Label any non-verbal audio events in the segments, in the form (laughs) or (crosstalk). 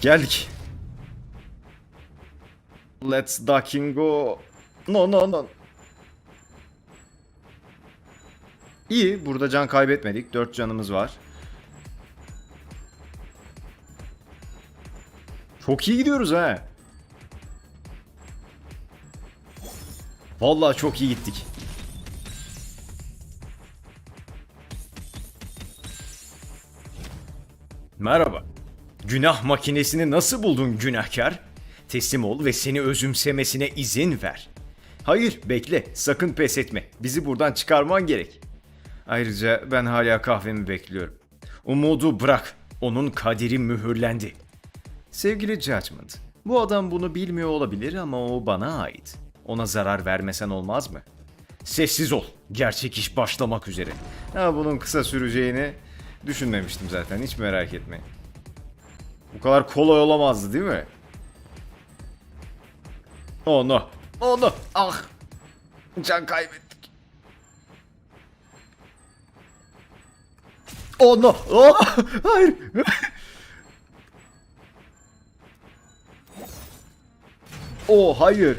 Geldik. Let's ducking go. No no no. İyi. Burada can kaybetmedik. 4 canımız var. Çok iyi gidiyoruz ha. Vallahi çok iyi gittik. Merhaba. Günah makinesini nasıl buldun günahkar? Teslim ol ve seni özümsemesine izin ver. Hayır, bekle. Sakın pes etme. Bizi buradan çıkarman gerek. Ayrıca ben hala kahvemi bekliyorum. Umudu bırak. Onun kaderi mühürlendi. Sevgili Judgment, bu adam bunu bilmiyor olabilir ama o bana ait. Ona zarar vermesen olmaz mı? Sessiz ol. Gerçek iş başlamak üzere. Ha bunun kısa süreceğini düşünmemiştim zaten. Hiç merak etmeyin. Bu kadar kolay olamazdı değil mi? Oh no. Oh no. Ah. Can kaybettik. Oh no. Oh. (laughs) Hayır. (laughs) oh hayır.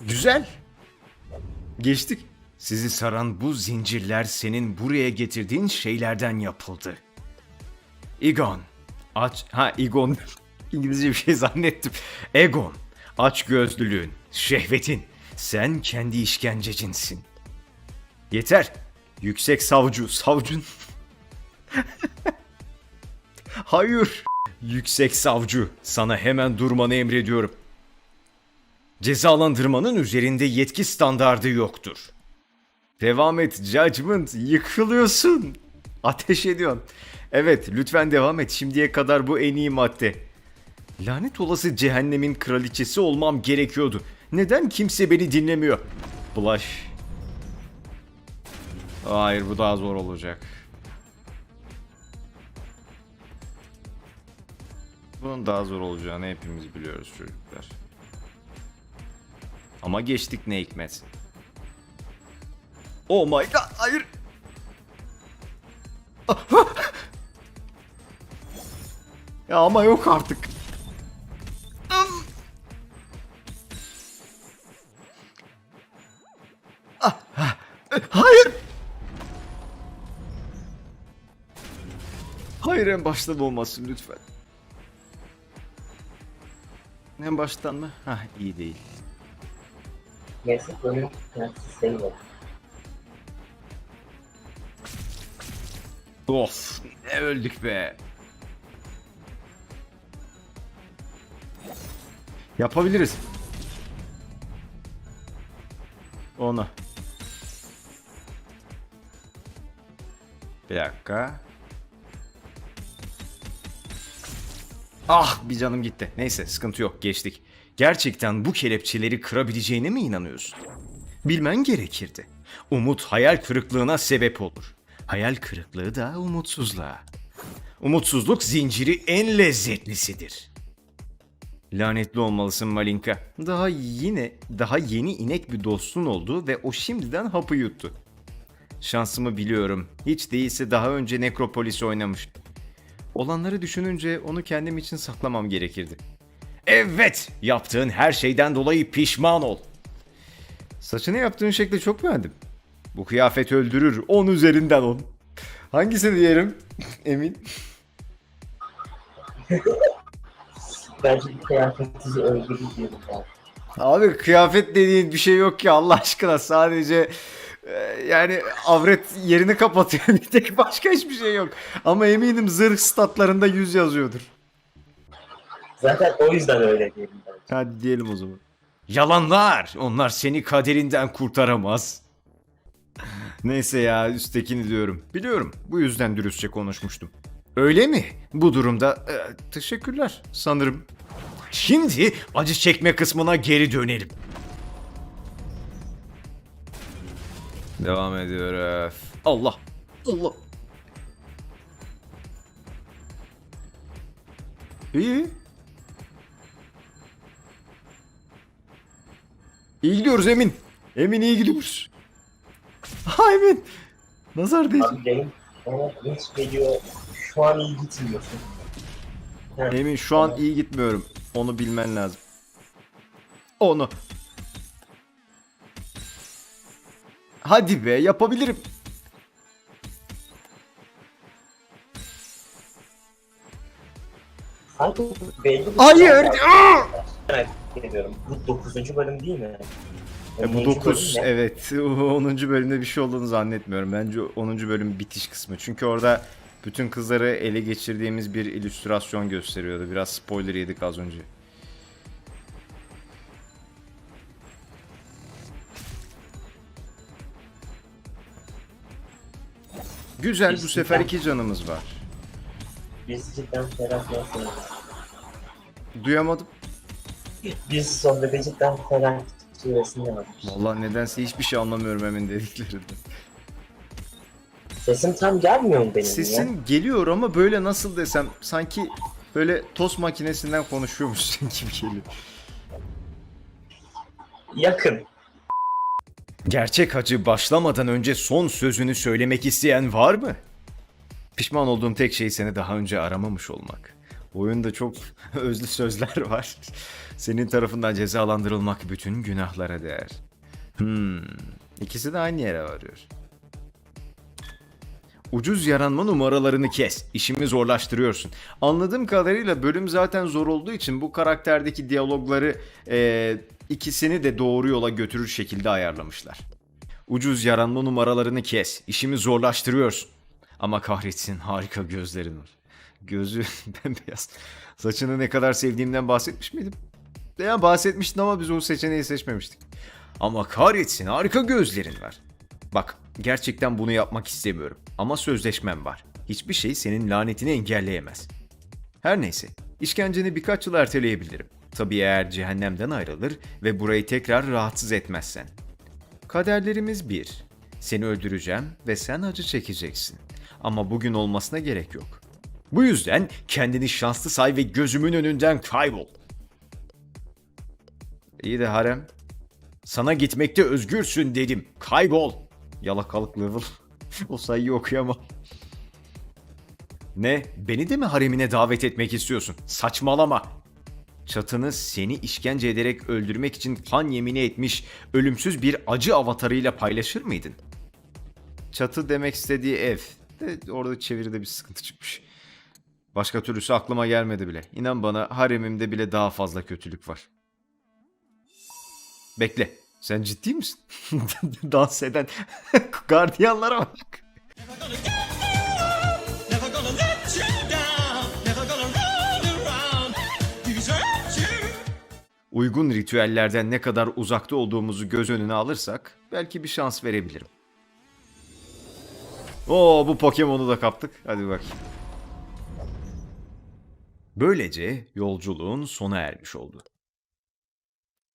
Güzel. Geçtik. Sizi saran bu zincirler senin buraya getirdiğin şeylerden yapıldı. Egon. Aç... Ha Egon. (laughs) İngilizce bir şey zannettim. Egon. Aç gözlülüğün, şehvetin. Sen kendi işkencecinsin. Yeter. Yüksek savcı, savcın. (laughs) Hayır. Yüksek savcı, sana hemen durmanı emrediyorum. Cezalandırmanın üzerinde yetki standardı yoktur. Devam et Judgment. Yıkılıyorsun. Ateş ediyorsun. Evet lütfen devam et. Şimdiye kadar bu en iyi madde. Lanet olası cehennemin kraliçesi olmam gerekiyordu. Neden kimse beni dinlemiyor? Blush. Hayır bu daha zor olacak. Bunun daha zor olacağını hepimiz biliyoruz çocuklar. Ama geçtik ne hikmet. Oh my god hayır. ya ama yok artık. Hayır. Hayır en baştan olmasın lütfen. En baştan mı? Hah iyi değil. Bunun sistemi var. Of ne öldük be. Yapabiliriz. Onu. Bir dakika. Ah bir canım gitti. Neyse sıkıntı yok geçtik. Gerçekten bu kelepçeleri kırabileceğine mi inanıyorsun? Bilmen gerekirdi. Umut hayal kırıklığına sebep olur. Hayal kırıklığı da umutsuzluğa. Umutsuzluk zinciri en lezzetlisidir. Lanetli olmalısın Malinka. Daha yine, daha yeni inek bir dostun oldu ve o şimdiden hapı yuttu. Şansımı biliyorum. Hiç değilse daha önce Nekropolis oynamış. Olanları düşününce onu kendim için saklamam gerekirdi. Evet, yaptığın her şeyden dolayı pişman ol. Saçını yaptığın şekli çok beğendim. Bu kıyafet öldürür. 10 üzerinden 10. Hangisini diyelim? (laughs) Emin. (laughs) Bence bir kıyafetinizi öldürür diyorum ben. Abi kıyafet dediğin bir şey yok ki Allah aşkına. Sadece e, yani avret yerini kapatıyor. (laughs) Bir tek başka hiçbir şey yok. Ama eminim zırh statlarında 100 yazıyordur. Zaten o yüzden öyle diyelim. Hadi diyelim o zaman. Yalanlar. Onlar seni kaderinden kurtaramaz. Neyse ya üsttekini diyorum. Biliyorum. Bu yüzden dürüstçe konuşmuştum. Öyle mi? Bu durumda e, teşekkürler sanırım. Şimdi acı çekme kısmına geri dönelim. Devam ediyoruz. Allah. Allah. İyi. İyi gidiyoruz Emin. Emin iyi gidiyoruz. Ha Emin. Nazar değdi. Abi benim bana geliyor. Şu an iyi gitmiyorsun. Emin şu an iyi gitmiyorum. Onu bilmen lazım. Onu. Hadi be yapabilirim. Sanki belli bir Hayır. şey. Aa! Merak ediyorum. Bu 9. bölüm değil mi? E, bu 10. 9 bölüm ne? evet (laughs) 10. bölümde bir şey olduğunu zannetmiyorum. Bence 10. bölüm bitiş kısmı. Çünkü orada bütün kızları ele geçirdiğimiz bir illüstrasyon gösteriyordu. Biraz spoiler yedik az önce. Güzel bu sefer iki canımız var. Biz cidden ferah yapıyoruz. Duyamadım. Biz sohbete cidden ferah suresinde var. Vallahi nedense hiçbir şey anlamıyorum hemen dediklerinden. Sesim tam gelmiyor mu benim ya? Sesin geliyor ama böyle nasıl desem sanki böyle tost makinesinden konuşuyormuşsun (laughs) gibi geliyor. Yakın. Gerçek acı başlamadan önce son sözünü söylemek isteyen var mı? Pişman olduğum tek şey seni daha önce aramamış olmak. Oyunda çok (laughs) özlü sözler var. Senin tarafından cezalandırılmak bütün günahlara değer. Hmm, ikisi de aynı yere varıyor. Ucuz yaranma numaralarını kes. İşimi zorlaştırıyorsun. Anladığım kadarıyla bölüm zaten zor olduğu için bu karakterdeki diyalogları eee, ikisini de doğru yola götürür şekilde ayarlamışlar. Ucuz yaranma numaralarını kes. İşimi zorlaştırıyorsun. Ama kahretsin harika gözlerin var. Gözü (laughs) bembeyaz. Saçını ne kadar sevdiğimden bahsetmiş miydim? Ya bahsetmiştin ama biz o seçeneği seçmemiştik. Ama kahretsin harika gözlerin var. Bak gerçekten bunu yapmak istemiyorum ama sözleşmem var. Hiçbir şey senin lanetini engelleyemez. Her neyse, işkenceni birkaç yıl erteleyebilirim. Tabii eğer cehennemden ayrılır ve burayı tekrar rahatsız etmezsen. Kaderlerimiz bir. Seni öldüreceğim ve sen acı çekeceksin. Ama bugün olmasına gerek yok. Bu yüzden kendini şanslı say ve gözümün önünden kaybol. İyi de harem. Sana gitmekte özgürsün dedim. Kaybol. Yalakalık level. (laughs) o sayıyı okuyamam. Ne? Beni de mi haremine davet etmek istiyorsun? Saçmalama. Çatını seni işkence ederek öldürmek için kan yemini etmiş ölümsüz bir acı avatarıyla paylaşır mıydın? Çatı demek istediği ev. De orada çeviride bir sıkıntı çıkmış. Başka türlüsü aklıma gelmedi bile. İnan bana haremimde bile daha fazla kötülük var. Bekle. Sen ciddi misin? (laughs) Dans eden (laughs) gardiyanlara bak. Uygun ritüellerden ne kadar uzakta olduğumuzu göz önüne alırsak belki bir şans verebilirim. Oo bu Pokemon'u da kaptık. Hadi bak. Böylece yolculuğun sona ermiş oldu.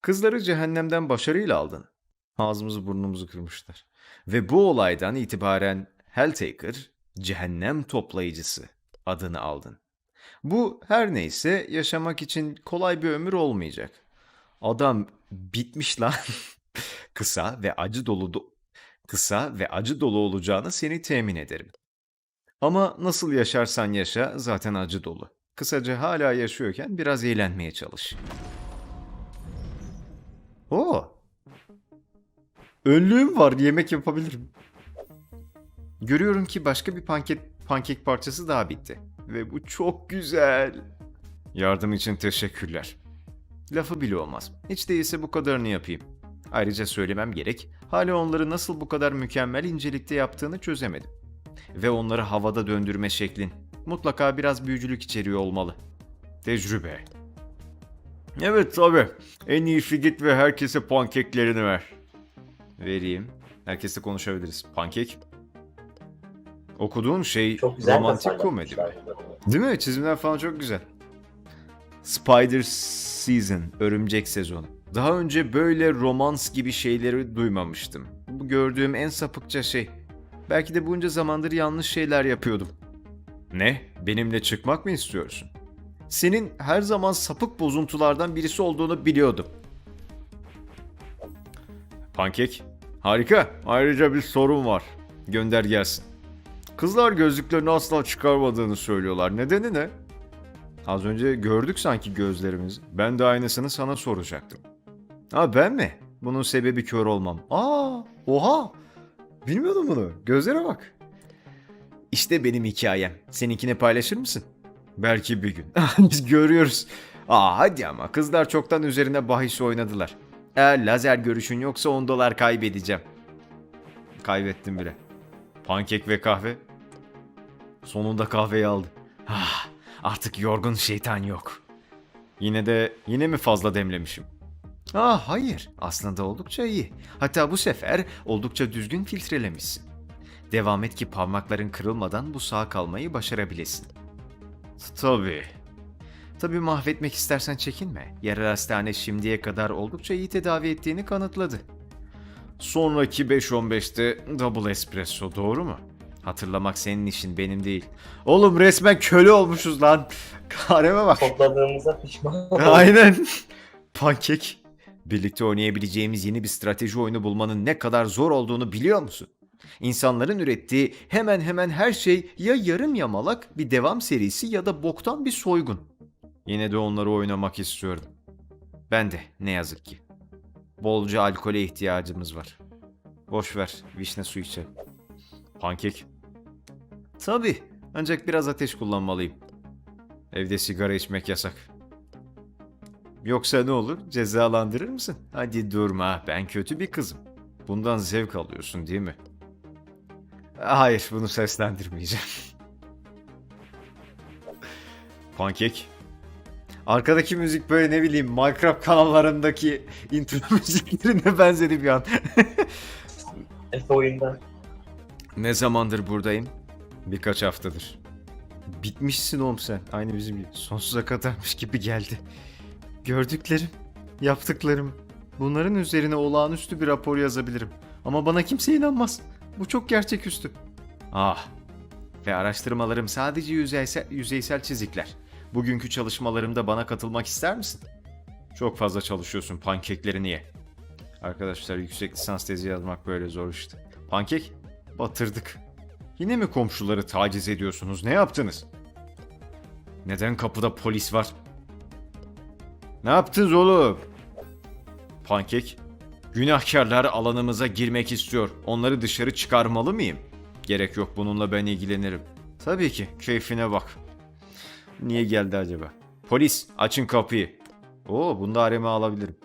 Kızları cehennemden başarıyla aldın. Ağzımızı burnumuzu kırmışlar. Ve bu olaydan itibaren Helltaker, cehennem toplayıcısı adını aldın. Bu her neyse yaşamak için kolay bir ömür olmayacak. Adam bitmiş lan. (laughs) kısa ve acı dolu do- kısa ve acı dolu olacağını seni temin ederim. Ama nasıl yaşarsan yaşa zaten acı dolu. Kısaca hala yaşıyorken biraz eğlenmeye çalış. Oo. Önlüğüm var, yemek yapabilirim. Görüyorum ki başka bir pankek pankek parçası daha bitti. Ve bu çok güzel. Yardım için teşekkürler. Lafı bile olmaz. Hiç değilse bu kadarını yapayım. Ayrıca söylemem gerek, hala onları nasıl bu kadar mükemmel incelikte yaptığını çözemedim. Ve onları havada döndürme şeklin mutlaka biraz büyücülük içeriyor olmalı. Tecrübe. Evet tabi. En iyisi git ve herkese pankeklerini ver. Vereyim. Herkesle konuşabiliriz. Pankek. Okuduğun şey Çok güzel romantik komedi mi? Değil mi? Çizimler falan çok güzel. Spider Season, örümcek sezonu. Daha önce böyle romans gibi şeyleri duymamıştım. Bu gördüğüm en sapıkça şey. Belki de bunca zamandır yanlış şeyler yapıyordum. Ne? Benimle çıkmak mı istiyorsun? Senin her zaman sapık bozuntulardan birisi olduğunu biliyordum. Pankek. Harika. Ayrıca bir sorun var. Gönder gelsin. Kızlar gözlüklerini asla çıkarmadığını söylüyorlar. Nedeni ne? Az önce gördük sanki gözlerimizi. Ben de aynısını sana soracaktım. Ha ben mi? Bunun sebebi kör olmam. Aa, oha. Bilmiyordum bunu. Gözlere bak. İşte benim hikayem. Seninkini paylaşır mısın? Belki bir gün. Biz görüyoruz. Aa hadi ama kızlar çoktan üzerine bahis oynadılar. Eğer lazer görüşün yoksa 10 dolar kaybedeceğim. Kaybettim bile. Pankek ve kahve. Sonunda kahveyi aldı. Ah, artık yorgun şeytan yok. Yine de yine mi fazla demlemişim? Ah hayır aslında oldukça iyi. Hatta bu sefer oldukça düzgün filtrelemişsin. Devam et ki parmakların kırılmadan bu sağ kalmayı başarabilesin. Tabii. Tabii mahvetmek istersen çekinme. Yerel hastane şimdiye kadar oldukça iyi tedavi ettiğini kanıtladı. Sonraki 5-15'te double espresso doğru mu? Hatırlamak senin işin benim değil. Oğlum resmen köle olmuşuz lan. Kareme bak. Topladığımıza pişman. (laughs) Aynen. Pankek. Birlikte oynayabileceğimiz yeni bir strateji oyunu bulmanın ne kadar zor olduğunu biliyor musun? İnsanların ürettiği hemen hemen her şey ya yarım yamalak bir devam serisi ya da boktan bir soygun. Yine de onları oynamak istiyorum. Ben de ne yazık ki. Bolca alkole ihtiyacımız var. Boş ver, vişne suyu içelim. Pankek. Tabii, ancak biraz ateş kullanmalıyım. Evde sigara içmek yasak. Yoksa ne olur? Cezalandırır mısın? Hadi durma, ben kötü bir kızım. Bundan zevk alıyorsun değil mi? Hayır, bunu seslendirmeyeceğim. Pankek. Arkadaki müzik böyle ne bileyim Minecraft kanallarındaki intro (laughs) müziklerine benzedi bir an. (laughs) Efe oyundan. ne zamandır buradayım? Birkaç haftadır. Bitmişsin oğlum sen. Aynı bizim gibi. Sonsuza kadarmış gibi geldi. Gördüklerim, yaptıklarım. Bunların üzerine olağanüstü bir rapor yazabilirim. Ama bana kimse inanmaz. Bu çok gerçeküstü. Ah. Ve araştırmalarım sadece yüzeysel, yüzeysel çizikler. Bugünkü çalışmalarımda bana katılmak ister misin? Çok fazla çalışıyorsun pankeklerini ye. Arkadaşlar yüksek lisans tezi yazmak böyle zor işte. Pankek? Batırdık. Yine mi komşuları taciz ediyorsunuz? Ne yaptınız? Neden kapıda polis var? Ne yaptınız oğlum? Pankek. Günahkarlar alanımıza girmek istiyor. Onları dışarı çıkarmalı mıyım? Gerek yok bununla ben ilgilenirim. Tabii ki keyfine bak. Niye geldi acaba? Polis açın kapıyı. Oo bunda arama alabilirim.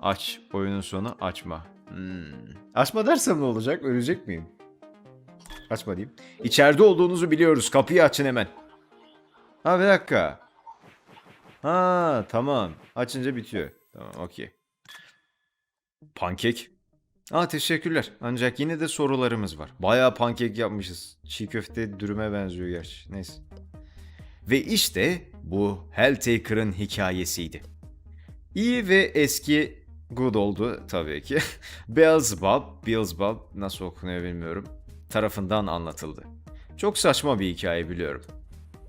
Aç. Oyunun sonu açma. Hmm. Açma dersem ne olacak? Ölecek miyim? Açma diyeyim. İçeride olduğunuzu biliyoruz. Kapıyı açın hemen. Ha bir dakika. Ha tamam. Açınca bitiyor. Tamam okey. Pankek. Aa teşekkürler. Ancak yine de sorularımız var. Bayağı pankek yapmışız. Çiğ köfte dürüme benziyor gerçi. Neyse. Ve işte bu Helltaker'ın hikayesiydi. İyi ve eski good oldu tabii ki. (laughs) Beelzebub, Beelzebub nasıl okunuyor bilmiyorum. Tarafından anlatıldı. Çok saçma bir hikaye biliyorum.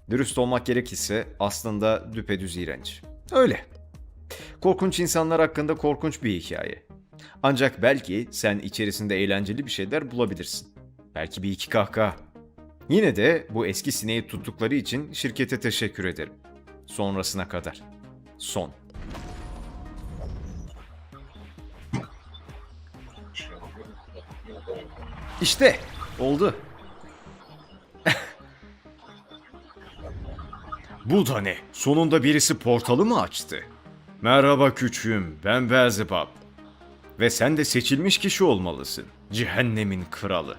Dürüst olmak gerekirse aslında düpedüz iğrenç. Öyle. Korkunç insanlar hakkında korkunç bir hikaye. Ancak belki sen içerisinde eğlenceli bir şeyler bulabilirsin. Belki bir iki kahkaha. Yine de bu eski sineği tuttukları için şirkete teşekkür ederim. Sonrasına kadar. Son. İşte oldu. (laughs) Bu da ne? Sonunda birisi portalı mı açtı? Merhaba küçüğüm, ben Beelzebub. Ve sen de seçilmiş kişi olmalısın. Cehennemin kralı.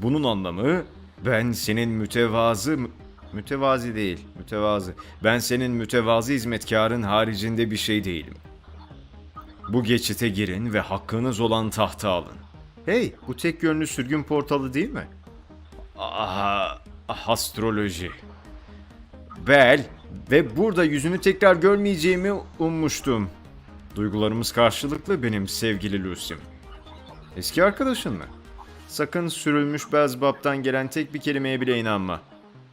Bunun anlamı ben senin mütevazı mü- mütevazi değil, mütevazı. Ben senin mütevazı hizmetkarın haricinde bir şey değilim. Bu geçite girin ve hakkınız olan tahta alın. Hey, bu tek yönlü sürgün portalı değil mi? Aha, astroloji. Bel ve burada yüzünü tekrar görmeyeceğimi ummuştum. Duygularımız karşılıklı benim sevgili Lucy'm. Eski arkadaşın mı? Sakın sürülmüş Belzebub'dan gelen tek bir kelimeye bile inanma.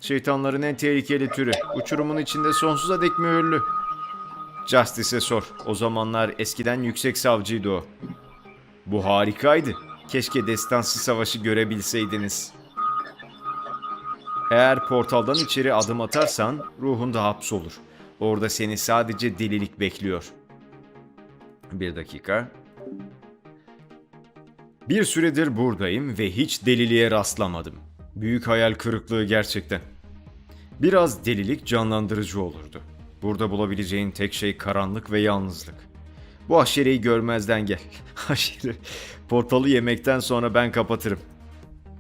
Şeytanların en tehlikeli türü. Uçurumun içinde sonsuza dek mühürlü. Justice'e sor. O zamanlar eskiden yüksek savcıydı o. Bu harikaydı. Keşke destansı savaşı görebilseydiniz. Eğer portaldan içeri adım atarsan ruhun da hapsolur. Orada seni sadece delilik bekliyor. Bir dakika. Bir süredir buradayım ve hiç deliliğe rastlamadım. Büyük hayal kırıklığı gerçekten. Biraz delilik canlandırıcı olurdu. Burada bulabileceğin tek şey karanlık ve yalnızlık. Bu aşireyi görmezden gel. (laughs) Aşire. Portalı yemekten sonra ben kapatırım.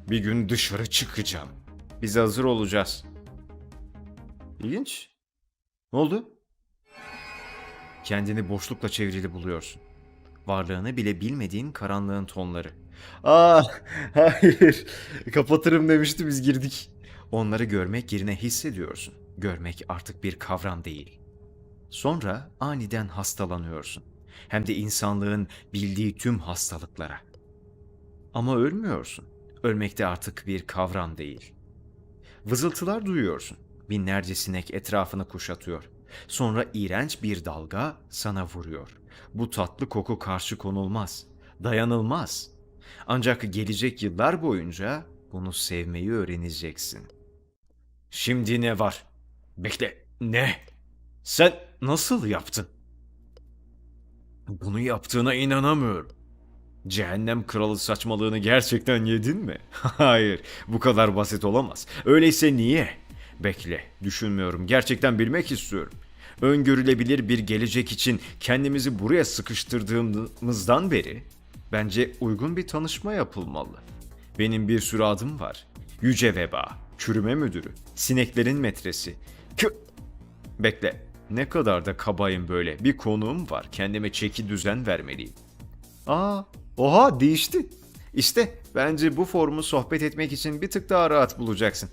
Bir gün dışarı çıkacağım. Biz hazır olacağız. İlginç. Ne oldu? Kendini boşlukla çevrili buluyorsun. Varlığını bile bilmediğin karanlığın tonları. Aa, hayır. Kapatırım demişti biz girdik. Onları görmek yerine hissediyorsun. Görmek artık bir kavram değil. Sonra aniden hastalanıyorsun. Hem de insanlığın bildiği tüm hastalıklara. Ama ölmüyorsun. Ölmek de artık bir kavram değil. Vızıltılar duyuyorsun. Binlerce sinek etrafını kuşatıyor. Sonra iğrenç bir dalga sana vuruyor. Bu tatlı koku karşı konulmaz. Dayanılmaz. Ancak gelecek yıllar boyunca bunu sevmeyi öğreneceksin. Şimdi ne var? Bekle. Ne? Sen nasıl yaptın? Bunu yaptığına inanamıyorum. Cehennem kralı saçmalığını gerçekten yedin mi? (laughs) Hayır, bu kadar basit olamaz. Öyleyse niye? Bekle, düşünmüyorum. Gerçekten bilmek istiyorum. Öngörülebilir bir gelecek için kendimizi buraya sıkıştırdığımızdan beri bence uygun bir tanışma yapılmalı. Benim bir sürü adım var. Yüce Veba, çürüme müdürü, sineklerin metresi. Kö... Bekle, ne kadar da kabayım böyle. Bir konuğum var. Kendime çeki düzen vermeliyim. Aa, oha değişti. İşte bence bu formu sohbet etmek için bir tık daha rahat bulacaksın.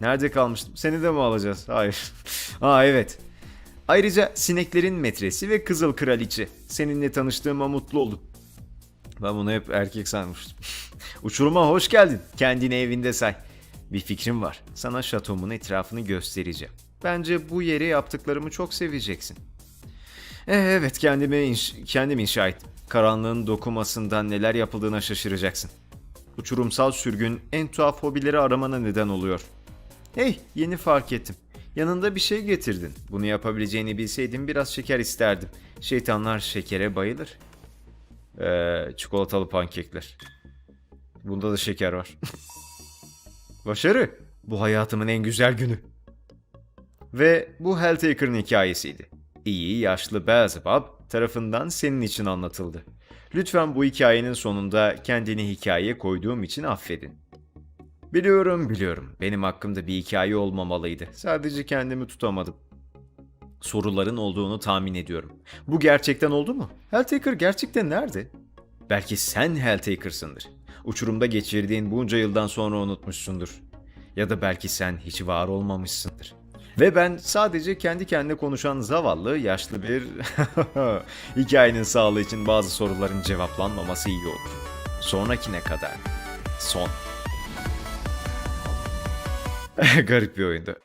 Nerede kalmıştım? Seni de mi alacağız? Hayır. (laughs) Aa evet. Ayrıca sineklerin metresi ve kızıl kraliçe. Seninle tanıştığıma mutlu oldum. Ben bunu hep erkek sanmıştım. (laughs) Uçuruma hoş geldin. Kendini evinde say. Bir fikrim var. Sana şatomun etrafını göstereceğim. Bence bu yeri yaptıklarımı çok seveceksin. Eh, evet kendimi inş- kendim inşa ettim. Karanlığın dokumasından neler yapıldığına şaşıracaksın. Uçurumsal sürgün en tuhaf hobileri aramana neden oluyor. Hey yeni fark ettim. Yanında bir şey getirdin. Bunu yapabileceğini bilseydim biraz şeker isterdim. Şeytanlar şekere bayılır. Ee, çikolatalı pankekler. Bunda da şeker var. (laughs) Başarı. Bu hayatımın en güzel günü. Ve bu Helltaker'ın hikayesiydi. İyi, yaşlı Beelzebub tarafından senin için anlatıldı. Lütfen bu hikayenin sonunda kendini hikayeye koyduğum için affedin. Biliyorum, biliyorum. Benim hakkımda bir hikaye olmamalıydı. Sadece kendimi tutamadım. Soruların olduğunu tahmin ediyorum. Bu gerçekten oldu mu? Helltaker gerçekten nerede? Belki sen Helltaker'sındır. Uçurumda geçirdiğin bunca yıldan sonra unutmuşsundur. Ya da belki sen hiç var olmamışsındır. Ve ben sadece kendi kendine konuşan zavallı, yaşlı bir... (laughs) Hikayenin sağlığı için bazı soruların cevaplanmaması iyi olur. Sonrakine kadar. Son. (laughs) Garip bir oyundu.